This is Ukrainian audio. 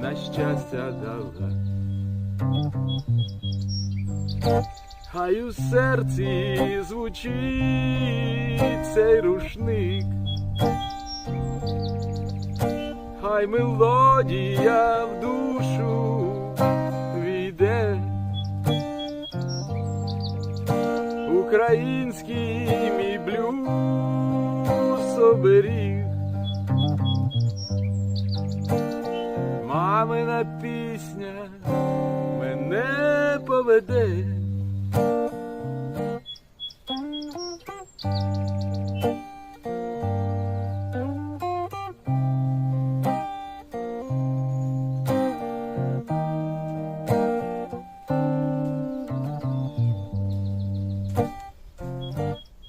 на щастя дала. Хай у серці звучить цей рушник, хай мелодія в душу війде. Український мій блюз оберіг, мамина пісня мене поведе.